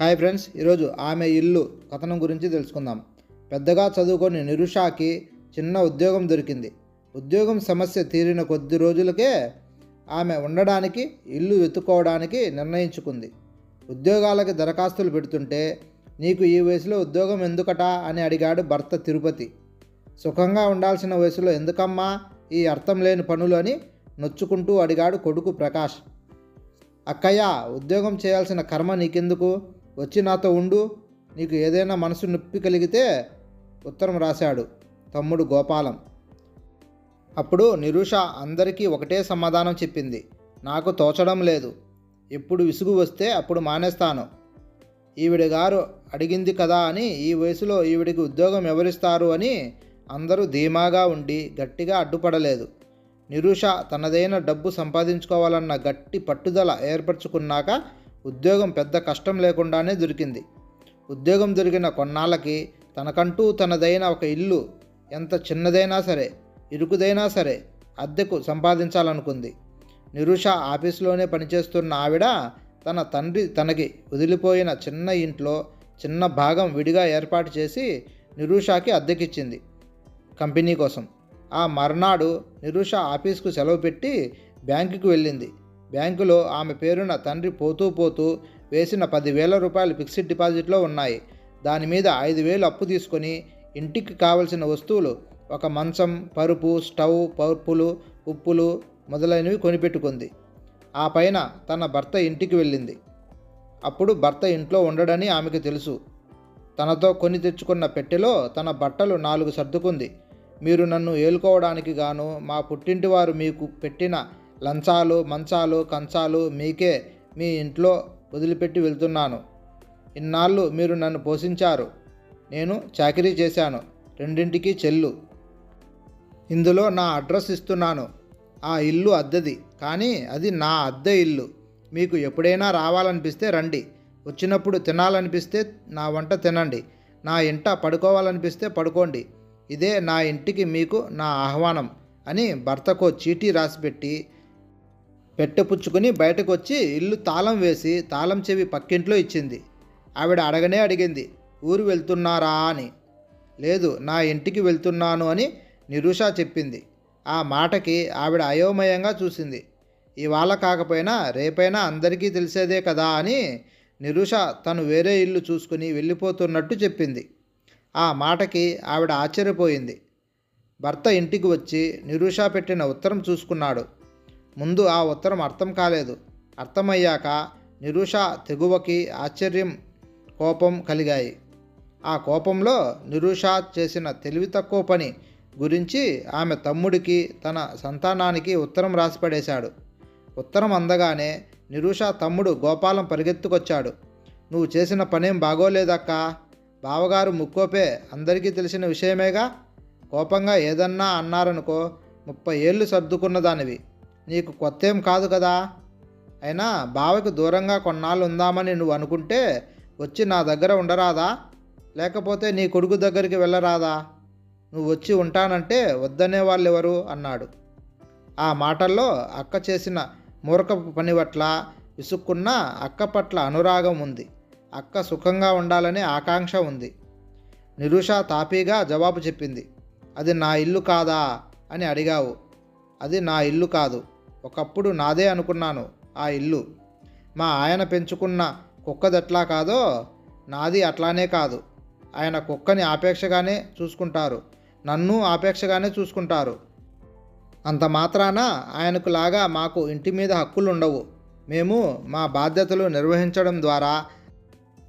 Hi friends ఈరోజు ఆమె ఇల్లు కథనం గురించి తెలుసుకుందాం. పెద్దగా చదువుకొని నిరుషాకి చిన్న ఉద్యోగం దొరికింది. ఉద్యోగం సమస్య తీరిన కొద్ది రోజులకే ఆమె ఉండడానికి ఇల్లు వెతుక్కోవడానికి నిర్ణయించుకుంది. ఉద్యోగాలకి దరఖాస్తులు పెడుతుంటే నీకు ఈ వయసులో ఉద్యోగం ఎందుకట? అని అడిగాడు భర్త తిరుపతి. సుఖంగా ఉండాల్సిన వయసులో ఎందుకమ్మా? ఈ అర్థం లేని పనులు అని నొచ్చుకుంటూ అడిగాడు కొడుకు ప్రకాష్. అక్కయ్య ఉద్యోగం చేయాల్సిన కర్మ నీకెందుకు? వచ్చి నాతో ఉండు నీకు ఏదైనా మనసు నొప్పి కలిగితే ఉత్తరం రాశాడు తమ్ముడు గోపాలం. అప్పుడు నిరుష అందరికీ ఒకటే సమాధానం చెప్పింది. నాకు తోచడం లేదు. ఎప్పుడు విసుగు వస్తే అప్పుడు మానేస్తాను. ఈవిడ గారు అడిగింది కదా అని ఈ వయసులో ఈవిడికి ఉద్యోగం ఎవరిస్తారు అని అందరూ ధీమాగా ఉండి గట్టిగా అడ్డుపడలేదు. నిరుష తనదైన డబ్బు సంపాదించుకోవాలన్న గట్టి పట్టుదల ఏర్పరచుకున్నాక ఉద్యోగం పెద్ద కష్టం లేకుండానే దొరికింది. ఉద్యోగం దొరికిన కొన్నాళ్ళకి తనకంటూ తనదైన ఒక ఇల్లు ఎంత చిన్నదైనా సరే ఇరుకుదైనా సరే అద్దెకు సంపాదించాలనుకుంది. నిరుష ఆఫీసులోనే పనిచేస్తున్న ఆవిడ తన తండ్రి తనకి వదిలిపోయిన చిన్న ఇంట్లో చిన్న భాగం విడిగా ఏర్పాటు చేసి నిరుషాకి అద్దెకిచ్చింది కంపెనీ కోసం. ఆ మర్నాడు నిరుష ఆఫీస్కు సెలవు పెట్టి బ్యాంకుకు వెళ్ళింది. బ్యాంకులో ఆమె పేరున తండ్రి పోతూ పోతూ వేసిన పదివేల రూపాయలు ఫిక్స్డ్ డిపాజిట్లో ఉన్నాయి. దాని మీద ఐదు వేలు అప్పు తీసుకొని ఇంటికి కావలసిన వస్తువులు ఒక మంచం పరుపు స్టవ్ పరుపులు ఉప్పులు మొదలైనవి కొనిపెట్టుకుంది. ఆ పైన తన భర్త ఇంటికి వెళ్ళింది. అప్పుడు భర్త ఇంట్లో ఉండడని ఆమెకు తెలుసు. తనతో కొని తెచ్చుకున్న పెట్టెలో తన బట్టలు నాలుగు సర్దుకుంది. మీరు నన్ను ఏలుకోవడానికి గాను మా పుట్టింటి వారు మీకు పెట్టిన లంచాలు మంచాలు కంచాలు మీకే మీ ఇంట్లో వదిలిపెట్టి వెళ్తున్నాను. ఇన్నాళ్ళు మీరు నన్ను పోషించారు. నేను చాకరీ చేశాను. రెండింటికి చెల్లు. ఇందులో నా అడ్రస్ ఇస్తున్నాను. ఆ ఇల్లు అద్దెది. కానీ అది నా అద్దె ఇల్లు. మీకు ఎప్పుడైనా రావాలనిపిస్తే రండి. వచ్చినప్పుడు తినాలనిపిస్తే నా వంట తినండి. నా ఇంట పడుకోవాలనిపిస్తే పడుకోండి. ఇదే నా ఇంటికి మీకు నా ఆహ్వానం అని భర్తకో చీటీ రాసిపెట్టి పెట్టెపుచ్చుకొని బయటకు వచ్చి ఇల్లు తాళం వేసి తాళం చెవి పక్కింట్లో ఇచ్చింది. ఆవిడ అడగనే అడిగింది ఊరు వెళ్తున్నారా? అని. లేదు నా ఇంటికి వెళ్తున్నాను అని నిరుష చెప్పింది. ఆ మాటకి ఆవిడ అయోమయంగా చూసింది. ఇవాళ కాకపోయినా రేపైనా అందరికీ తెలిసేదే కదా అని నిరుష తను వేరే ఇల్లు చూసుకుని వెళ్ళిపోతున్నట్టు చెప్పింది. ఆ మాటకి ఆవిడ ఆశ్చర్యపోయింది. భర్త ఇంటికి వచ్చి నిరుష పెట్టిన ఉత్తరం చూసుకున్నాడు. ముందు ఆ ఉత్తరం అర్థం కాలేదు. అర్థమయ్యాక నిరుష తెగువకి ఆశ్చర్యం కోపం కలిగాయి. ఆ కోపంలో నిరుష చేసిన తెలివి తక్కువ పని గురించి ఆమె తమ్ముడికి తన సంతానానికి ఉత్తరం రాసిపడేశాడు. ఉత్తరం అందగానే నిరుష తమ్ముడు గోపాలం పరిగెత్తుకొచ్చాడు. నువ్వు చేసిన పనేం బాగోలేదక్కా. బావగారు ముక్కోపే అందరికీ తెలిసిన విషయమేగా? కోపంగా ఏదన్నా అన్నారనుకో ముప్పై ఏళ్ళు సర్దుకున్న దానివి. నీకు కొత్త ఏం కాదు కదా? అయినా బావకి దూరంగా కొన్నాళ్ళు ఉందామని నువ్వు అనుకుంటే వచ్చి నా దగ్గర ఉండరాదా? లేకపోతే నీ కొడుకు దగ్గరికి వెళ్ళరాదా? నువ్వు వచ్చి ఉంటానంటే వద్దనే వాళ్ళు ఎవరు అన్నాడు. ఆ మాటల్లో అక్క చేసిన మూర్ఖపు పని పట్ల విసుక్కున్న అక్క పట్ల అనురాగం ఉంది. అక్క సుఖంగా ఉండాలనే ఆకాంక్ష ఉంది. నిరుష తాపీగా జవాబు చెప్పింది. అది నా ఇల్లు కాదా? అని అడిగావు. అది నా ఇల్లు కాదు. ఒకప్పుడు నాదే అనుకున్నాను ఆ ఇల్లు. మా ఆయన పెంచుకున్న కుక్కదట్లా కాదో నాది అట్లానే కాదు. ఆయన కుక్కని ఆపేక్షగానే చూసుకుంటారు. నన్ను ఆపేక్షగానే చూసుకుంటారు. అంత మాత్రాన ఆయనకు లాగా మాకు ఇంటి మీద హక్కులు ఉండవు మేము మా బాధ్యతలు నిర్వహించడం ద్వారా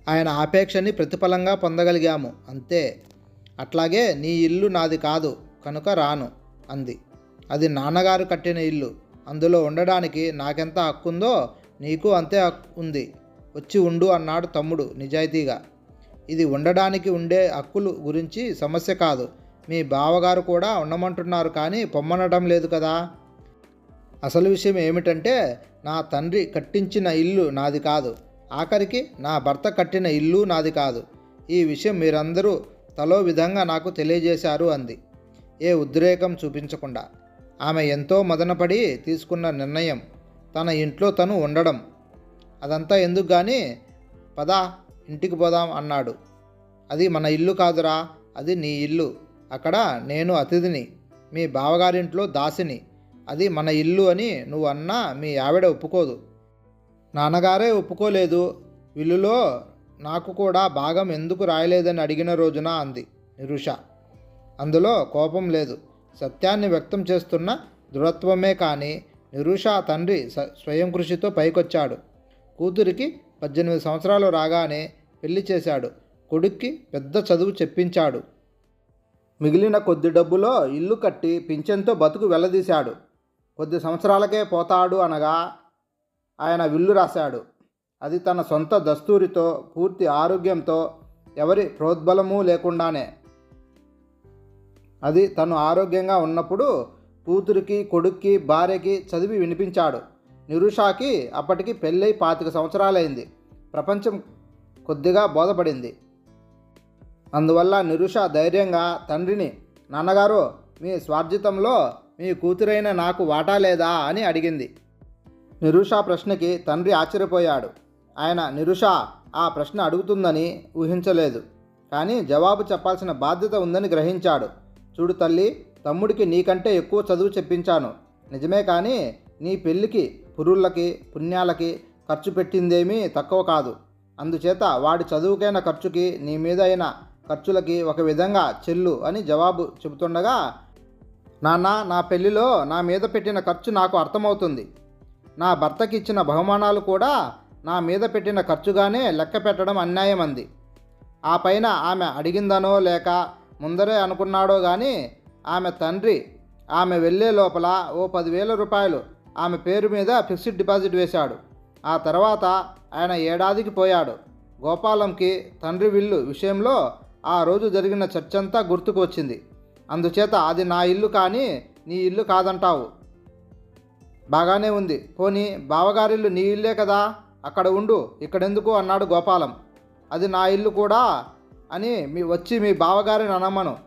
ఆయన ఆపేక్షని ప్రతిఫలంగా పొందగలిగాము. అంతే. అట్లాగే నీ ఇల్లు నాది కాదు కనుక రాను అంది. అది నాన్నగారు కట్టిన ఇల్లు. అందులో ఉండడానికి నాకెంత హక్కుందో నీకు అంతే హక్కు ఉంది. వచ్చి ఉండు అన్నాడు తమ్ముడు నిజాయితీగా. ఇది ఉండడానికి ఉండే హక్కులు గురించి సమస్య కాదు. మీ బావగారు కూడా ఉండమంటున్నారు కానీ పొమ్మనడం లేదు కదా? అసలు విషయం ఏమిటంటే నా తండ్రి కట్టించిన ఇల్లు నాది కాదు. ఆఖరికి నా భర్త కట్టిన ఇల్లు నాది కాదు. ఈ విషయం మీరందరూ తలో విధంగా నాకు తెలియజేశారు అంది. ఏ ఉద్రేకం చూపించకుండా. ఆమె ఎంతో మదనపడి తీసుకున్న నిర్ణయం తన ఇంట్లో తను ఉండడం. అదంతా ఎందుకు కానీ పదా ఇంటికి పోదాం అన్నాడు. అది మన ఇల్లు కాదురా అది నీ ఇల్లు. అక్కడ నేను అతిథిని మీ బావగారింట్లో దాసిని. అది మన ఇల్లు అని నువ్వు అన్నా మీ ఆవిడ ఒప్పుకోదు. నాన్నగారే ఒప్పుకోలేదు. ఇల్లులో నాకు కూడా భాగం ఎందుకు రాయలేదని అడిగిన రోజున అంది నిరుష. అందులో కోపం లేదు. సత్యాన్ని వ్యక్తం చేస్తున్న దృఢత్వమే కానీ నిరుష తండ్రి స్వయం కృషితో పైకొచ్చాడు. కూతురికి పద్దెనిమిది సంవత్సరాలు రాగానే పెళ్ళి చేశాడు. కొడుక్కి పెద్ద చదువు చెప్పించాడు. మిగిలిన కొద్ది డబ్బులో ఇల్లు కట్టి పింఛన్తో బతుకు వెళ్ళదీశాడు కొద్ది సంవత్సరాలకే పోతాడు అనగా ఆయన విల్లు రాశాడు. అది తన సొంత దస్తూరితో పూర్తి ఆరోగ్యంతో ఎవరి ప్రోద్బలము లేకుండానే అది తను ఆరోగ్యంగా ఉన్నప్పుడు కూతురికి కొడుక్కి భార్యకి చదివి వినిపించాడు. నిరుషాకి అప్పటికి పెళ్ళై పాతిక సంవత్సరాలైంది. ప్రపంచం కొద్దిగా బోధపడింది. అందువల్ల నిరుష ధైర్యంగా తండ్రిని నాన్నగారు మీ స్వార్జితంలో మీ కూతురైన నాకు వాటా లేదా అని అడిగింది. నిరుష ప్రశ్నకి తండ్రి ఆశ్చర్యపోయాడు. ఆయన నిరుష ఆ ప్రశ్న అడుగుతుందని ఊహించలేదు. కానీ జవాబు చెప్పాల్సిన బాధ్యత ఉందని గ్రహించాడు. చూడు తల్లి తమ్ముడికి నీకంటే ఎక్కువ చదువు చెప్పించాను. నిజమే కానీ నీ పెళ్ళికి పురుళ్ళకి పుణ్యాలకి ఖర్చు పెట్టిందేమీ తక్కువ కాదు. అందుచేత వాడి చదువుకైన ఖర్చుకి నీ మీద అయిన ఖర్చులకి ఒక విధంగా చెల్లు అని జవాబు చెబుతుండగా నాన్న నా పెళ్ళిలో నా మీద పెట్టిన ఖర్చు నాకు అర్థమవుతుంది. నా భర్తకి ఇచ్చిన బహుమానాలు కూడా నా మీద పెట్టిన ఖర్చుగానే లెక్క పెట్టడం అన్యాయం అంది ఆ పైన ఆమె అడిగిందనో లేక ముందరే అనుకున్నాడో కానీ ఆమె తండ్రి ఆమె వెళ్ళే లోపల ఓ పదివేల రూపాయలు ఆమె పేరు మీద ఫిక్స్డ్ డిపాజిట్ వేశాడు. ఆ తర్వాత ఆయన ఏడాదికి పోయాడు. గోపాలంకి తండ్రి విల్లు విషయంలో ఆ రోజు జరిగిన చర్చంతా గుర్తుకు వచ్చింది. అందుచేత అది నా ఇల్లు కానీ నీ ఇల్లు కాదంటావు. బాగానే ఉంది. పోనీ బావగారిల్లు నీ ఇల్లే కదా? అక్కడ ఉండు. ఇక్కడెందుకు? అన్నాడు గోపాలం. అది నా ఇల్లు కూడా అని మీ వచ్చి మీ బావగారిని అనమను.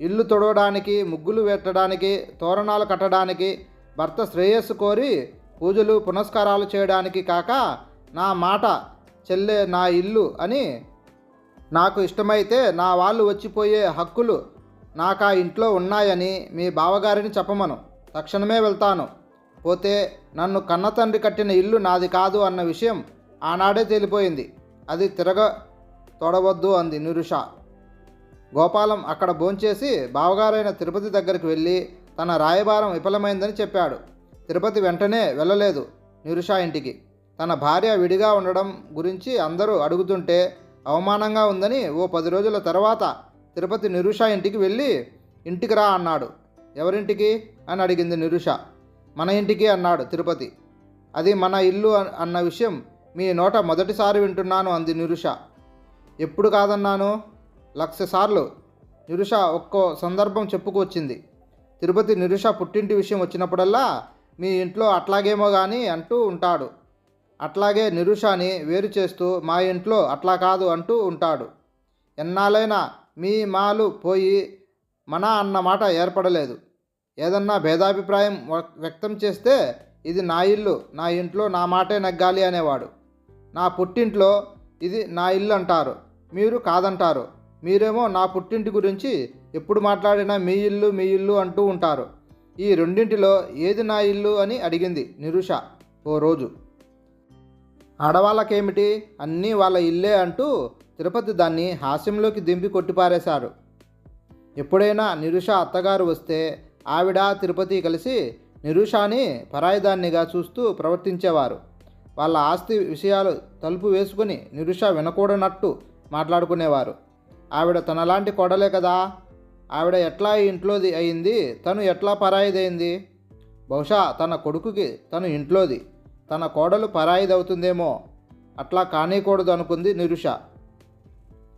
ఇల్లు తొడవడానికి ముగ్గులు పెట్టడానికి తోరణాలు కట్టడానికి భర్త శ్రేయస్సు కోరి పూజలు పునస్కారాలు చేయడానికి కాక నా మాట చెల్లే నా ఇల్లు అని నాకు ఇష్టమైతే నా వాళ్ళు వచ్చిపోయే హక్కులు నాకు ఆ ఇంట్లో ఉన్నాయని మీ బావగారిని చెప్పమను. తక్షణమే వెళ్తాను. పోతే నన్ను కన్నతండ్రి కట్టిన ఇల్లు నాది కాదు అన్న విషయం ఆనాడే తేలిపోయింది. అది తిరగ తొడవద్దు అంది నిరుష. గోపాలం అక్కడ భోంచేసి బావగారైన తిరుపతి దగ్గరికి వెళ్ళి తన రాయబారం విఫలమైందని చెప్పాడు. తిరుపతి వెంటనే వెళ్ళలేదు నిరుష ఇంటికి. తన భార్య విడిగా ఉండడం గురించి అందరూ అడుగుతుంటే అవమానంగా ఉందని ఓ పది రోజుల తర్వాత తిరుపతి నిరుష ఇంటికి వెళ్ళి ఇంటికి రా అన్నాడు. ఎవరింటికి? అని అడిగింది నిరుష. మన ఇంటికి అన్నాడు తిరుపతి. అది మన ఇల్లు అన్న విషయం మీ నోట మొదటిసారి వింటున్నాను అంది నిరుష. ఎప్పుడు కాదన్నాను? లక్ష సార్లు. నిరుష ఒక్కో సందర్భం చెప్పుకొచ్చింది తిరుపతి నిరుష పుట్టింటి విషయం వచ్చినప్పుడల్లా మీ ఇంట్లో అట్లాగేమో కానీ అంటూ ఉంటాడు. అట్లాగే నిరుషాని వేరు చేస్తూ మా ఇంట్లో అట్లా కాదు అంటూ ఉంటాడు. ఎన్నాళ్ళైనా మీ మాలు పోయి మన అన్న మాట ఏర్పడలేదు. ఏదన్నా భేదాభిప్రాయం వ్యక్తం చేస్తే ఇది నా ఇల్లు నా ఇంట్లో నా మాటే నగ్గాలి అనేవాడు. నా పుట్టింట్లో ఇది నా ఇల్లు అంటారు మీరు కాదంటారు. మీరేమో నా పుట్టింటి గురించి ఎప్పుడు మాట్లాడినా మీ ఇల్లు మీ ఇల్లు అంటూ ఉంటారు. ఈ రెండింటిలో ఏది నా ఇల్లు అని అడిగింది నిరుష ఓ రోజు. ఆడవాళ్ళకేమిటి? అన్నీ వాళ్ళ ఇల్లే అంటూ తిరుపతి దాన్ని హాస్యంలోకి దింపి కొట్టిపారేశారు. ఎప్పుడైనా నిరుష అత్తగారు వస్తే ఆవిడ తిరుపతి కలిసి నిరుషాని పరాయిదాన్నిగా చూస్తూ ప్రవర్తించేవారు. వాళ్ళ ఆస్తి విషయాలు తలుపు వేసుకుని నిరుష వినకూడనట్టు మాట్లాడుకునేవారు. ఆవిడ తనలాంటి కొడలే కదా! ఆవిడ ఎట్లా ఇంట్లోది అయింది? తను ఎట్లా పరాయిదైంది? బహుశా తన కొడుకుకి తను ఇంట్లోది. తన కోడలు పరాయిదవుతుందేమో? అట్లా కానీకూడదు అనుకుంది నిరుష.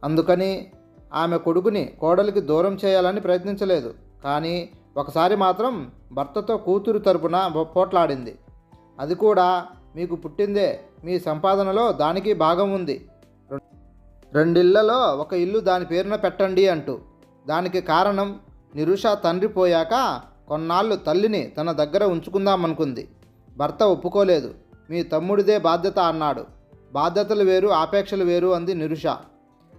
అందుకని ఆమె కొడుకుని కోడలికి దూరం చేయాలని ప్రయత్నించలేదు. కానీ ఒకసారి మాత్రం భర్తతో కూతురు తరపున పోట్లాడింది. అది కూడా మీకు పుట్టిందే. మీ సంపాదనలో దానికి భాగం ఉంది. రెండిళ్ళలో ఒక ఇల్లు దాని పేరున పెట్టండి అంటూ. దానికి కారణం నిరుష తండ్రి పోయాక కొన్నాళ్ళు తల్లిని తన దగ్గర ఉంచుకుందామనుకుంది. భర్త ఒప్పుకోలేదు. మీ తమ్ముడిదే బాధ్యత అన్నాడు. బాధ్యతలు వేరు ఆపేక్షలు వేరు అంది నిరుష.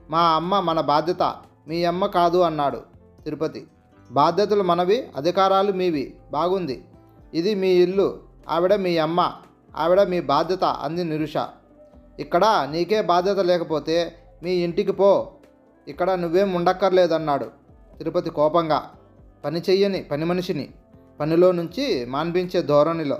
మా అమ్మ మన బాధ్యత మీ అమ్మ కాదు అన్నాడు తిరుపతి. బాధ్యతలు మనవి అధికారాలు మీవి. బాగుంది. ఇది మీ ఇల్లు ఆవిడ మీ అమ్మ ఆవిడ మీ బాధ్యత అంది నిరుష. ఇక్కడ నీకే బాధ్యత లేకపోతే మీ ఇంటికి పో. ఇక్కడ నువ్వేం ఉండక్కర్లేదన్నాడు. తిరుపతి కోపంగా. పని చెయ్యని పని మనిషిని. పనిలో నుంచి మాన్పించే ధోరణిలో.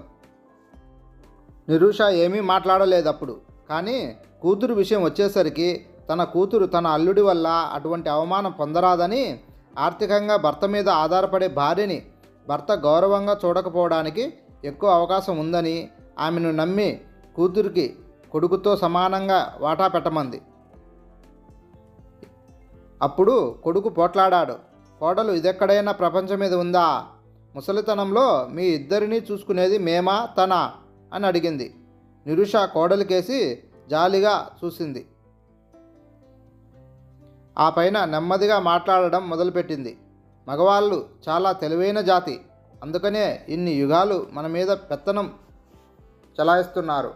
నిరూష ఏమీ మాట్లాడలేదప్పుడు. కానీ కూతురు విషయం వచ్చేసరికి తన కూతురు తన అల్లుడి వల్ల అటువంటి అవమానం పొందరాదని ఆర్థికంగా భర్త మీద ఆధారపడే భార్యని భర్త గౌరవంగా చూడకపోవడానికి ఎక్కువ అవకాశం ఉందని ఆమెను నమ్మి కూతురికి కొడుకుతో సమానంగా వాటా పెట్టమంది. అప్పుడు కొడుకు పోట్లాడాడు. కోడలు ఇదెక్కడైనా ప్రపంచం మీద ఉందా? ముసలితనంలో మీ ఇద్దరినీ చూసుకునేది మేమా తనా? అని అడిగింది. నిరుష కోడలికేసి జాలిగా చూసింది. ఆ పైన నెమ్మదిగా మాట్లాడడం మొదలుపెట్టింది. మగవాళ్ళు చాలా తెలివైన జాతి. అందుకనే ఇన్ని యుగాలు మన మీద పెత్తనం చలాయిస్తున్నారు.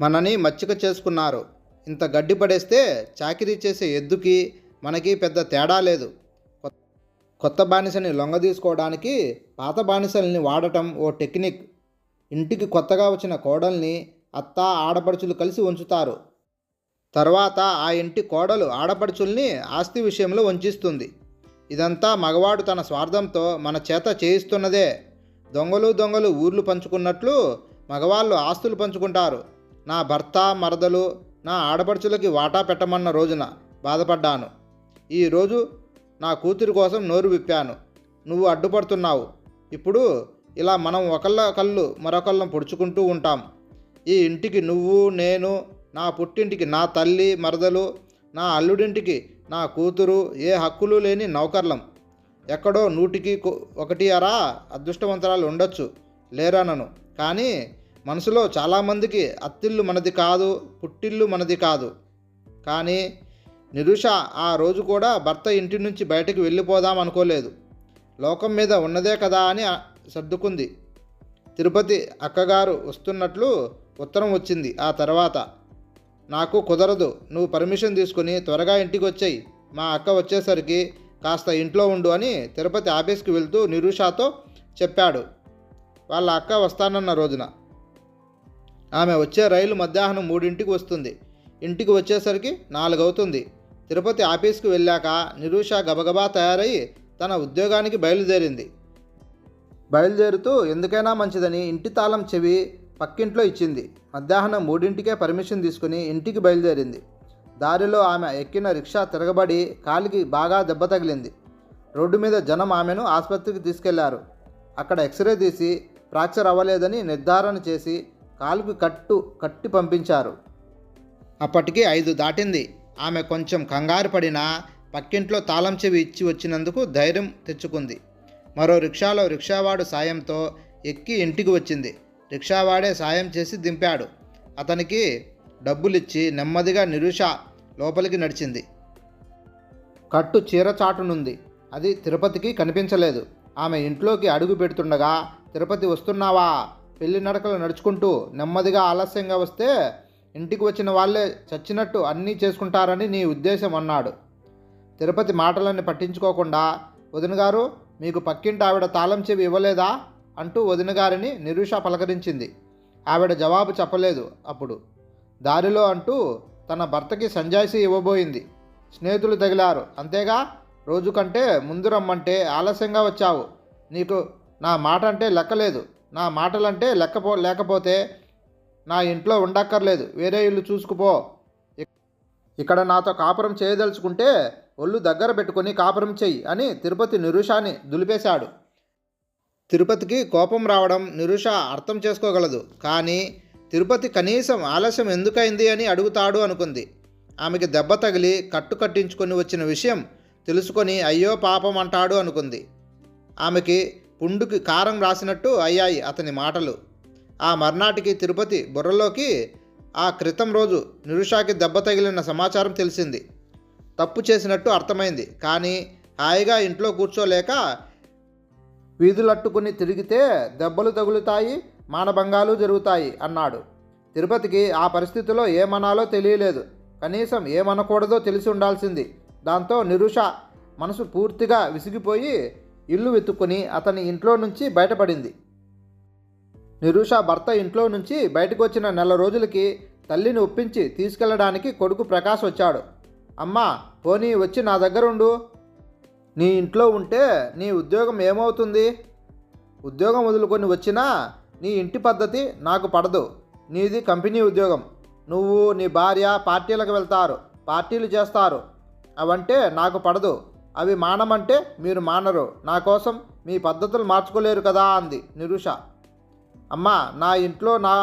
మనని మచ్చిక చేసుకున్నారు. ఇంత గడ్డి పడేస్తే చాకిరీ చేసే ఎద్దుకి మనకి పెద్ద తేడా లేదు. కొత్త బానిసని లొంగ తీసుకోవడానికి పాత బానిసల్ని వాడటం ఓ టెక్నిక్. ఇంటికి కొత్తగా వచ్చిన కోడల్ని అత్త ఆడపడుచులు కలిసి ఉంచుతారు. తర్వాత ఆ ఇంటి కోడలు ఆడపడుచుల్ని ఆస్తి విషయంలో వంచిస్తుంది. ఇదంతా మగవాడు తన స్వార్థంతో మన చేత చేయిస్తున్నదే. దొంగలు దొంగలు ఊర్లు పంచుకున్నట్లు మగవాళ్ళు ఆస్తులు పంచుకుంటారు. నా భర్త మరదలు నా ఆడపడుచులకి వాటా పెట్టమన్న రోజున బాధపడ్డాను. ఈరోజు నా కూతురి కోసం నోరు విప్పాను. నువ్వు అడ్డుపడుతున్నావు. ఇప్పుడు ఇలా మనం ఒకళ్ళ కళ్ళు మరొకళ్ళం పొడుచుకుంటూ ఉంటాం. ఈ ఇంటికి నువ్వు నేను నా పుట్టింటికి నా తల్లి మరదలు నా అల్లుడింటికి నా కూతురు ఏ హక్కులు లేని నౌకర్లం. ఎక్కడో నూటికి ఒకటి అరా అదృష్టవంతరాలు ఉండొచ్చు లేరనను. కానీ మనసులో చాలామందికి అత్తిల్లు మనది కాదు పుట్టిల్లు మనది కాదు. కానీ నిరుష ఆ రోజు కూడా భర్త ఇంటి నుంచి బయటకు వెళ్ళిపోదాం అనుకోలేదు. లోకం మీద ఉన్నదే కదా అని సర్దుకుంది. తిరుపతి అక్కగారు వస్తున్నట్లు ఉత్తరం వచ్చింది ఆ తర్వాత. నాకు కుదరదు నువ్వు పర్మిషన్ తీసుకుని త్వరగా ఇంటికి వచ్చాయి మా అక్క వచ్చేసరికి కాస్త ఇంట్లో ఉండు అని తిరుపతి ఆఫీస్కి వెళ్తూ నిరుషాతో చెప్పాడు. వాళ్ళ అక్క వస్తానన్న రోజున. ఆమె వచ్చే రైలు మధ్యాహ్నం మూడింటికి వస్తుంది. ఇంటికి వచ్చేసరికి నాలుగవుతుంది. తిరుపతి ఆఫీస్కి వెళ్ళాక నిరూష గబగబా తయారయ్యి తన ఉద్యోగానికి బయలుదేరింది. బయలుదేరుతూ ఎందుకైనా మంచిదని ఇంటి తాళం చెవి పక్కింట్లో ఇచ్చింది. మధ్యాహ్నం మూడింటికే పర్మిషన్ తీసుకుని ఇంటికి బయలుదేరింది. దారిలో ఆమె ఎక్కిన రిక్షా తిరగబడి కాలికి బాగా దెబ్బ తగిలింది. రోడ్డు మీద జనం ఆమెను ఆసుపత్రికి తీసుకెళ్ళారు. అక్కడ ఎక్స్రే తీసి ఫ్రాక్చర్ అవ్వలేదని నిర్ధారణ చేసి కాలుకి కట్టు కట్టి పంపించారు. అప్పటికి ఐదు దాటింది. ఆమె కొంచెం కంగారు పడినా పక్కింట్లో తాళం చెవి ఇచ్చి వచ్చినందుకు ధైర్యం తెచ్చుకుంది. మరో రిక్షాలో రిక్షావాడు సాయంతో ఎక్కి ఇంటికి వచ్చింది. రిక్షావాడే సాయం చేసి దింపాడు. అతనికి డబ్బులిచ్చి నెమ్మదిగా నిరుష లోపలికి నడిచింది. కట్టు చీర చాటునుంది. అది తిరుపతికి కనిపించలేదు. ఆమె ఇంట్లోకి అడుగు పెడుతుండగా తిరుపతి వస్తున్నావా? పెళ్ళి నడకలు నడుచుకుంటూ నెమ్మదిగా ఆలస్యంగా వస్తే ఇంటికి వచ్చిన వాళ్ళే చచ్చినట్టు అన్నీ చేసుకుంటారని నీ ఉద్దేశం అన్నాడు. తిరుపతి మాటలన్నీ పట్టించుకోకుండా వదిన గారు మీకు పక్కింటి ఆవిడ తాళం చెవి ఇవ్వలేదా? అంటూ వదిన గారిని నిరుష పలకరించింది. ఆవిడ జవాబు చెప్పలేదు అప్పుడు. దారిలో అంటూ తన భర్తకి సంజాయిషి ఇవ్వబోయింది. స్నేహితులు తగిలారు. అంతేగా? రోజు కంటే ముందు రమ్మంటే ఆలస్యంగా వచ్చావు. నీకు నా మాట అంటే లెక్కలేదు. నా మాటలంటే లెక్కపో లేకపోతే నా ఇంట్లో ఉండక్కర్లేదు. వేరే ఇల్లు చూసుకుపో. ఇక్కడ నాతో కాపురం చేయదలుచుకుంటే ఒళ్ళు దగ్గర పెట్టుకొని కాపురం చెయ్యి అని తిరుపతి నిరుషాని దులిపేశాడు. తిరుపతికి కోపం రావడం నిరుష అర్థం చేసుకోగలదు. కానీ తిరుపతి కనీసం ఆలస్యం ఎందుకైంది అని అడుగుతాడు అనుకుంది. ఆమెకి దెబ్బ తగిలి కట్టు కట్టించుకొని వచ్చిన విషయం తెలుసుకొని అయ్యో పాపం అంటాడు అనుకుంది. ఆమెకి పుండుకి కారం రాసినట్టు అయ్యాయి అతని మాటలు. ఆ మర్నాటికి తిరుపతి బుర్రలోకి ఆ క్రితం రోజు నిరుషాకి దెబ్బ తగిలిన సమాచారం తెలిసింది. తప్పు చేసినట్టు అర్థమైంది. కానీ హాయిగా ఇంట్లో కూర్చోలేక వీధులట్టుకుని తిరిగితే దెబ్బలు తగులుతాయి మానభంగాలు జరుగుతాయి అన్నాడు. తిరుపతికి ఆ పరిస్థితిలో ఏమనాలో తెలియలేదు. కనీసం ఏమనకూడదో తెలిసి ఉండాల్సింది. దాంతో నిరుష మనసు పూర్తిగా విసిగిపోయి ఇల్లు వెతుక్కుని అతని ఇంట్లో నుంచి బయటపడింది. నిరుష భర్త ఇంట్లో నుంచి బయటకు వచ్చిన నెల రోజులకి తల్లిని ఒప్పించి తీసుకెళ్ళడానికి కొడుకు ప్రకాష్ వచ్చాడు. అమ్మా పోనీ వచ్చి నా దగ్గరుండు. నీ ఇంట్లో ఉంటే నీ ఉద్యోగం ఏమవుతుంది? ఉద్యోగం వదులుకొని వచ్చినా నీ ఇంటి పద్ధతి నాకు పడదు. నీది కంపెనీ ఉద్యోగం. నువ్వు నీ భార్య పార్టీలకు వెళ్తారు. పార్టీలు చేస్తారు. అవంటే నాకు పడదు. అవి మానమంటే మీరు మానరు. నా కోసం మీ పద్ధతులు మార్చుకోలేరు కదా అంది నిరుష. అమ్మా నా ఇంట్లో నా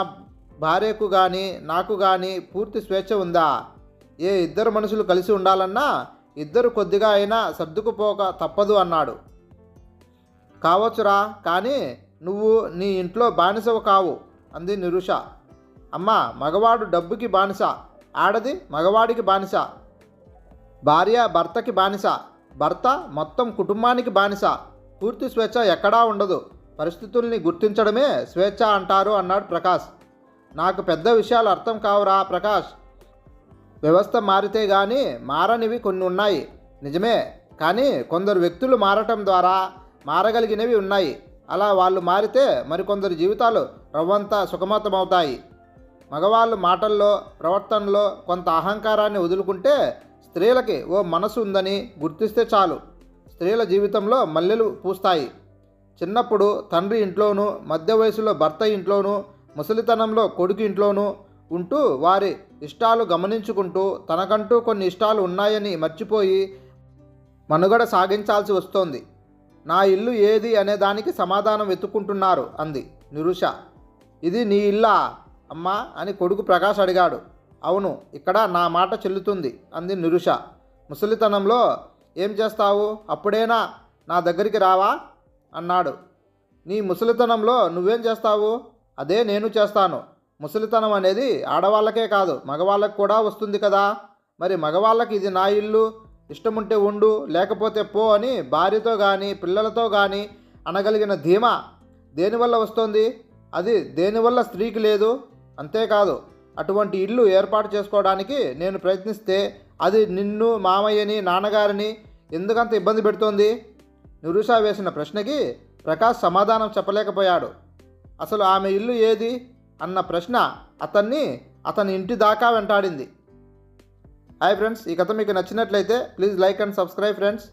భార్యకు కానీ నాకు కానీ పూర్తి స్వేచ్ఛ ఉందా? ఏ ఇద్దరు మనుషులు కలిసి ఉండాలన్నా ఇద్దరు కొద్దిగా అయినా సర్దుకుపోక తప్పదు అన్నాడు. కావచ్చురా కానీ నువ్వు నీ ఇంట్లో బానిసవు కావు అంది నిరుష. అమ్మా మగవాడు డబ్బుకి బానిస ఆడది మగవాడికి బానిస భార్య భర్తకి బానిస భర్త మొత్తం కుటుంబానికి బానిస. పూర్తి స్వేచ్ఛ ఎక్కడా ఉండదు. పరిస్థితుల్ని గుర్తించడమే స్వేచ్ఛ అంటారు అన్నాడు ప్రకాష్. నాకు పెద్ద విషయాలు అర్థం కావురా ప్రకాష్. వ్యవస్థ మారితే కానీ మారనివి కొన్ని ఉన్నాయి. నిజమే. కానీ కొందరు వ్యక్తులు మారటం ద్వారా మారగలిగినవి ఉన్నాయి. అలా వాళ్ళు మారితే మరికొందరు జీవితాలు రవ్వంతా సుఖమతమవుతాయి. మగవాళ్ళు మాటల్లో ప్రవర్తనలో కొంత అహంకారాన్ని వదులుకుంటే స్త్రీలకి ఓ మనసు ఉందని గుర్తిస్తే చాలు. స్త్రీల జీవితంలో మల్లెలు పూస్తాయి. చిన్నప్పుడు తండ్రి ఇంట్లోనూ మధ్య వయసులో భర్త ఇంట్లోనూ ముసలితనంలో కొడుకు ఇంట్లోనూ ఉంటూ వారి ఇష్టాలు గమనించుకుంటూ తనకంటూ కొన్ని ఇష్టాలు ఉన్నాయని మర్చిపోయి మనుగడ సాగించాల్సి వస్తోంది. నా ఇల్లు ఏది అనే దానికి సమాధానం వెతుక్కుంటున్నారు అంది నిరుష. ఇది నీ ఇల్లా? అమ్మా అని కొడుకు ప్రకాష్ అడిగాడు. అవును ఇక్కడ నా మాట చెల్లుతుంది అంది నిరుష. ముసలితనంలో ఏం చేస్తావు? అప్పుడేనా? నా దగ్గరికి రావా? అన్నాడు. నీ ముసలితనంలో నువ్వేం చేస్తావు? అదే నేను చేస్తాను. ముసలితనం అనేది ఆడవాళ్ళకే కాదు మగవాళ్ళకి కూడా వస్తుంది కదా. మరి మగవాళ్ళకి ఇది నా ఇల్లు ఇష్టముంటే ఉండు లేకపోతే పో అని భార్యతో కానీ పిల్లలతో కానీ అనగలిగిన ధీమా దేనివల్ల వస్తుంది? అది దేనివల్ల స్త్రీకి లేదు? అంతేకాదు అటువంటి ఇల్లు ఏర్పాటు చేసుకోవడానికి నేను ప్రయత్నిస్తే అది నిన్ను మామయ్యని నాన్నగారిని ఎందుకంత ఇబ్బంది పెడుతోంది? నిరుష వేసిన ప్రశ్నకి ప్రకాష్ సమాధానం చెప్పలేకపోయాడు. అసలు ఆమె ఇల్లు ఏది? అన్న ప్రశ్న అతన్ని అతని ఇంటి దాకా వెంటాడింది. హాయ్ ఫ్రెండ్స్ ఈ కథ మీకు నచ్చినట్లయితే please like and subscribe friends.